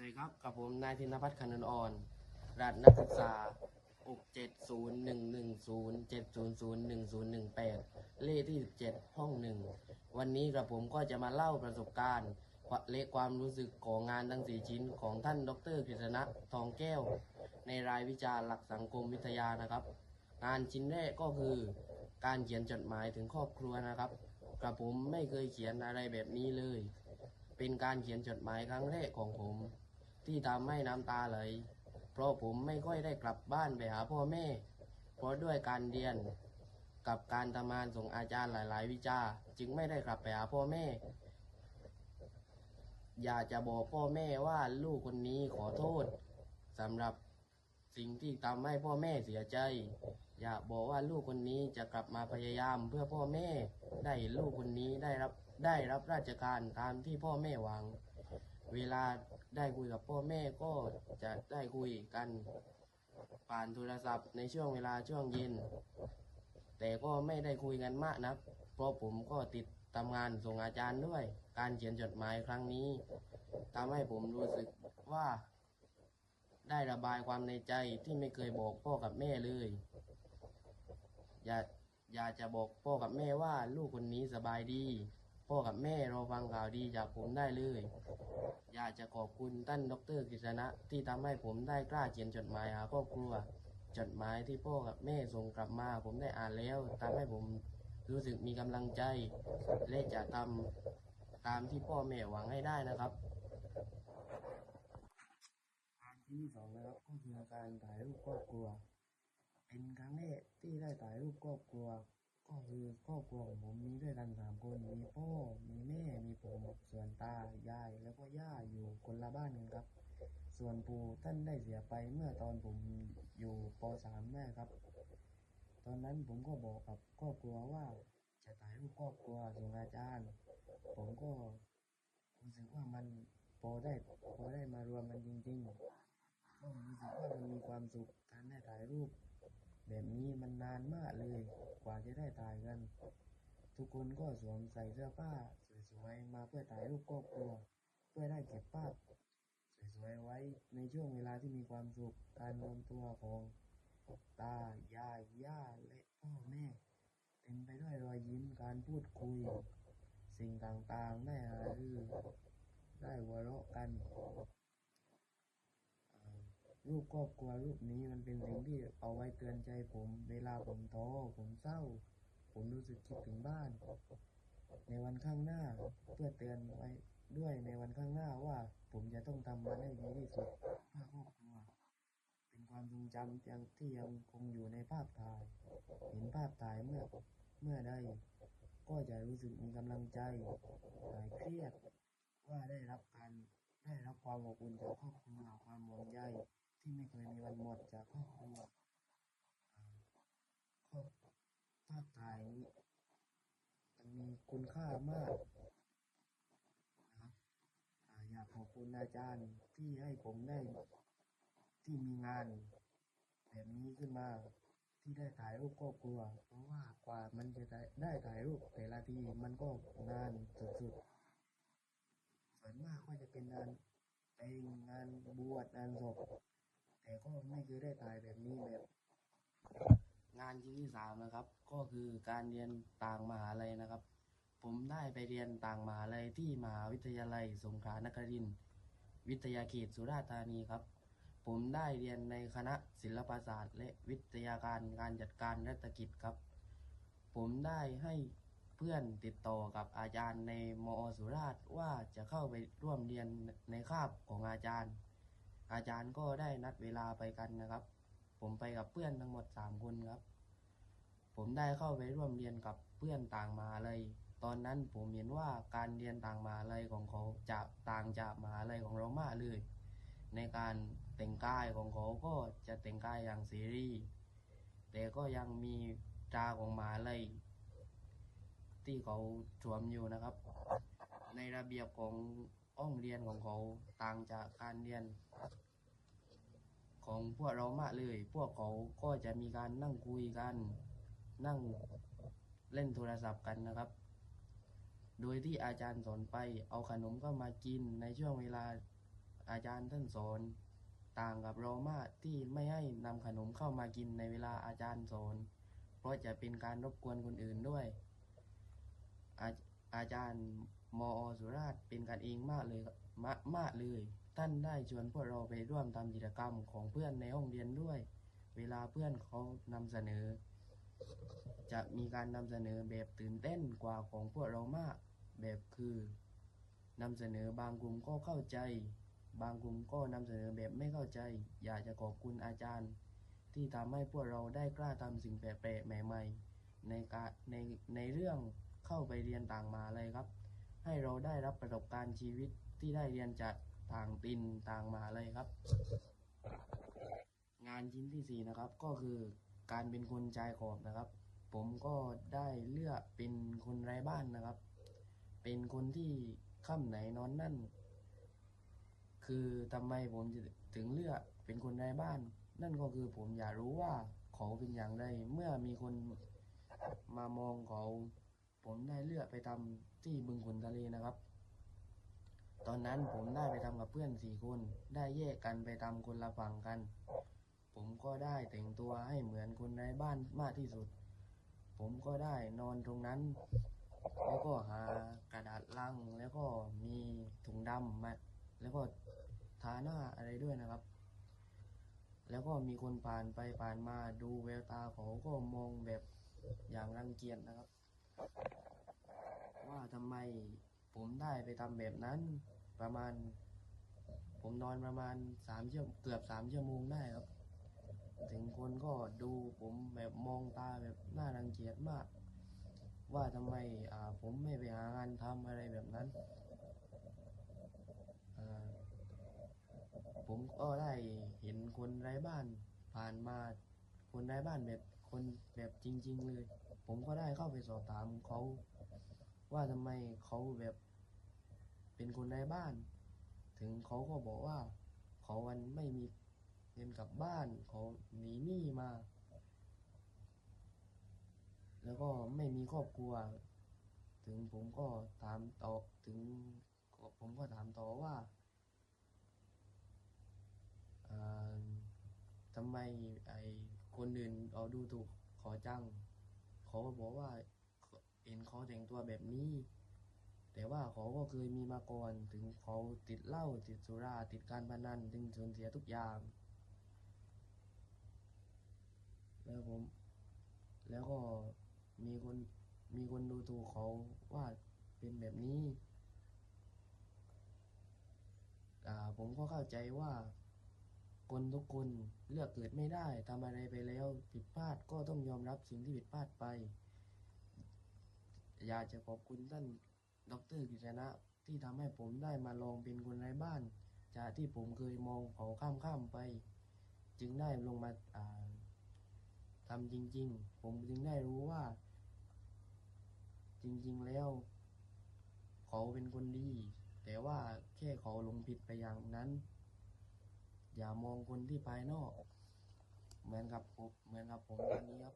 วัสดีครับกับผมนายธินพัฒน์ขนนอ่อนรหัสนักศึกษา 6 7 0 1 1 0 7 0 0 1 0 1 8 เลขที่ 17 ห้องหนึ่งวันนี้กับผมก็จะมาเล่าประสบการณ์และความรู้สึกของงานทั้งสี่ชิ้นของท่านดรกฤษณะทองแก้ว ในรายวิชาหลักสังคมวิทยานะครับ งานชิ้นแรกก็คือ การเขียนจดหมายถึงครอบครัวนะครับกระผมไม่เคยเขียนอะไรแบบนี้เลย เป็นการเขียนจดหมายครั้งแรกของผม ที่ทำให้น้ำตาไหล เพราะผมไม่ค่อยได้กลับบ้านไปหาพ่อแม่ เพราะด้วยการเรียนกับการทำงานส่งอาจารย์หลาย ๆ วิชา จึงไม่ได้กลับไปหาพ่อแม่ อยากจะบอกพ่อแม่ว่าลูกคนนี้ขอโทษสำหรับสิ่งที่ทำให้พ่อแม่เสียใจ อยากบอกว่าลูกคนนี้จะกลับมาพยายามเพื่อพ่อแม่ ได้ลูกคนนี้ได้รับได้รับราชการตามที่พ่อแม่หวัง เวลา ได้คุยกับพ่อแม่ก็จะได้คุยกันผ่านโทรศัพท์ในช่วงเวลาช่วงเย็น แต่ก็ไม่ได้คุยกันมากนะเพราะผมก็ติดทำงานส่งอาจารย์ด้วย การเขียนจดหมายครั้งนี้ทำให้ผมรู้สึกว่า ได้ระบายความในใจที่ไม่เคยบอกพ่อกับแม่เลย อย่าอย่าจะบอกพ่อกับแม่ว่าลูกคนนี้สบายดี พ่อกับแม่รอฟังข่าวดีจากผมได้เลย อยากจะขอบคุณท่านดรกฤษณะที่ทำให้ผมได้กล้าเขียนจดหมายหาครอบครัว จดหมายที่พ่อกับแม่ส่งกลับมา ผมได้อ่านแล้วทำให้ผมรู้สึกมีกำลังใจ และจะทำตามที่พ่อแม่หวังให้ได้นะครับงานที่สองนะครับก็คือการถ่ายรูปครอบครัว เป็นครั้งแรกที่ได้ถ่ายรูปครอบครัว ก็คือครอบครัวของผมมีด้วยกันสามคนมีพ่อมีแม่มีผมส่วนตายายแล้วก็ย่าอยู่คนละบ้านกันครับ ส่วนปู่ท่านได้เสียไปเมื่อตอนผมอยู่ป .3 แม่ครับ ตอนนั้นผมก็บอกกับครอบครัวว่าจะถ่ายรูปครอบครัวส่งอาจารย์ ผมก็รู้สึกว่ามันพอได้พอได้มารวมกันจริงๆก็รู้สึกว่ามันมีความสุขการได้ถ่ายรูป แบบนี้มันนานมากเลย กว่าจะได้ถ่ายกัน ทุกคนก็สวมใส่เสื้อผ้าสวยๆมาเพื่อถ่ายรูปครอบครัว เพื่อได้เก็บภาพสวยๆไว้ในช่วงเวลาที่มีความสุข การรวมตัวของตา ยายย่าและพ่อแม่ เต็มไปด้วยรอยยิ้มการพูดคุย สิ่งต่างๆได้หารือได้หัวเราะกัน รูปครอบครัวรูปนี้มันเป็นสิ่งที่เอาไว้เตือนใจผม เวลาผมท้อผมเศร้า ผมรู้สึกคิดถึงบ้าน ในวันข้างหน้าเพื่อเตือนไว้ด้วยในวันข้างหน้าว่า ผมจะต้องทำมันให้ดีที่สุดเพื่อครอบครัวเป็นความทรงจำยังที่ยังคงอยู่ในภาพถ่าย เห็นภาพถ่ายเมื่อเมื่อใดก็จะรู้สึกมีกำลังใจหายเครียดว่าได้รับการได้รับความอบอุ่นจากครอบครัวความห่วงใย ที่ไม่เคยมีวันหมดจากครอบครัวครอบภาพถ่ายนี้มันมีคุณค่ามากนะครับอยากขอบคุณอาจารย์ที่ให้ผมได้ที่มีงานแบบนี้ขึ้นมาที่ได้ถ่ายรูปครอบครัว เพราะว่ากว่ามันจะได้ได้ถ่ายรูปแต่ละทีมันก็นานสุดๆส่วนมากก็จะเป็นงานแต่งงานบวชงานศพ แต่ก็ไม่เคยได้ถ่ายแบบนี้แบบ งานชิ้นที่สามนะครับ ก็คือการเรียนต่างมหาลัยนะครับ ผมได้ไปเรียนต่างมหาลัยที่มหาวิทยาลัย สงขลานครินทร์วิทยาเขตสุราษฎร์ธานีครับ ผมได้เรียนในคณะศิลปศาสตร์ และวิทยาการการจัดการรัฐกิจครับ ผมได้ให้เพื่อนติดต่อกับอาจารย์ในมอสุราษฎร์ว่าจะเข้าไปร่วมเรียนในคาบของอาจารย์ อาจารย์ก็ได้นัดเวลาไปกันนะครับ ผมไปกับเพื่อนทั้งหมดสามคนครับ ผมได้เข้าไปร่วมเรียนกับเพื่อนต่างมหาลัยตอนนั้นผมเห็นว่าการเรียนต่างมหาลัยของเขาจะต่างจากมหาลัยของเรามากเลย ในการแต่งกายของเขาก็จะแต่งกายอย่างเสรีแต่ก็ยังมีตราของมหาลัยที่เขาสวมอยู่นะครับ ในระเบียบของ ห้องเรียนของเขาต่างจากการเรียน ของพวกเรามากเลย พวกเขาก็จะมีการนั่งคุยกัน นั่งเล่นโทรศัพท์กันนะครับ โดยที่อาจารย์สอนไป เอาขนมก็มากินในช่วงเวลาอาจารย์ท่านสอน ต่างกับเรามากที่ไม่ให้นำขนมเข้ามากินในเวลาอาจารย์สอน เพราะจะเป็นการรบกวนคนอื่นด้วยอาอาจารย์ มอสุราษฎร์เป็นกันเองมากเลยมะมากเลย ท่านได้ชวนพวกเราไปร่วมทำกิจกรรมของเพื่อนในห้องเรียนด้วย เวลาเพื่อนเขานำเสนอ จะมีการนำเสนอแบบตื่นเต้นกว่าของพวกเรามาก แบบคือนำเสนอบางกลุ่มก็เข้าใจ บางกลุ่มก็นำเสนอแบบไม่เข้าใจ อยากจะขอบคุณอาจารย์ ที่ทำให้พวกเราได้กล้าทำสิ่งแปลกๆใหม่ ๆ ในการในในเรื่องเข้าไปเรียนต่างมาเลยครับ ให้เราได้รับประสบการณ์ชีวิตที่ได้เรียนจากต่างตินต่างมหาเลยครับ งานชิ้นที่สี่นะครับ ก็คือการเป็นคนชายขอบนะครับ ผมก็ได้เลือกเป็นคนไร้บ้านนะครับ เป็นคนที่ค่ำไหนนอนนั่น คือทำไมผมถึงเลือกเป็นคนไร้บ้าน นั่นก็คือผมอยากรู้ว่าเขาเป็นอย่างไรเมื่อมีคนมามองเขา ผมได้เลือกไปทำที่บึงขุนทะเลนะครับ ตอนนั้นผมได้ไปทำกับเพื่อนสี่คน ได้แยกกันไปทำคนละฝั่งกัน ผมก็ได้แต่งตัวให้เหมือนคนไร้บ้านมากที่สุด ผมก็ได้นอนตรงนั้น แล้วก็หากระดาษลังแล้วก็มีถุงดำมาแล้วก็ทาหน้าอะไรด้วยนะครับ แล้วก็มีคนผ่านไปผ่านมาดูแววตาเขาก็มองแบบอย่างรังเกียจนะครับ ว่าทำไมผมได้ไปทำแบบนั้น ประมาณ ผมนอนประมาณสามชั่วเกือบสามชั่วโมงได้ครับ ถึงคนก็ดูผมแบบมองตาแบบน่ารังเกียจมาก ว่าทำไมอ่าผมไม่ไปหางานทำอะไรแบบนั้นผมก็ได้เห็นคนไร้บ้านผ่านมาคนไร้บ้านแบบคนแบบจริง ๆ เลย ผมก็ได้เข้าไปสอบถามเขาว่าทำไมเขาแบบเป็นคนไร้บ้าน ถึงเขาก็บอกว่า เขาวันไม่มีเงินกลับบ้านเขาหนีหนี้มา แล้วก็ไม่มีครอบครัว ถึงผมก็ถามต่อถึงผมก็ถามต่อว่าทำไมไอ้คนอื่นเอาดูถูกขอจัง เขาก็บอกว่าเห็นเขาแต่งตัวแบบนี้ แต่ว่าเขาก็เคยมีมาก่อนถึงเขาติดเหล้าติดสุราติดการพนันถึงสูญเสียทุกอย่าง แล้วผม แล้วก็มีคนมีคนดูถูกเขาว่าเป็นแบบนี้อ่าผมก็เข้าใจว่า คนทุกคนเลือกเกิดไม่ได้ทำอะไรไปแล้วผิดพลาดก็ต้องยอมรับสิ่งที่ผิดพลาดไป อยากจะขอบคุณท่านดรกฤษณะที่ทำให้ผมได้มาลองเป็นคนไร้บ้าน จากที่ผมเคยมองเขาข้ามข้ามๆไป จึงได้ลงมาาทำจริง ๆ ผมจึงได้รู้ว่า จริงๆแล้ว เขาเป็นคนดี แต่ว่าแค่เขาลงผิดไปอย่างนั้น อย่ามองคนที่ภายนอก เหมือนกับผมเหมือนกับผมตอนนี้ครับ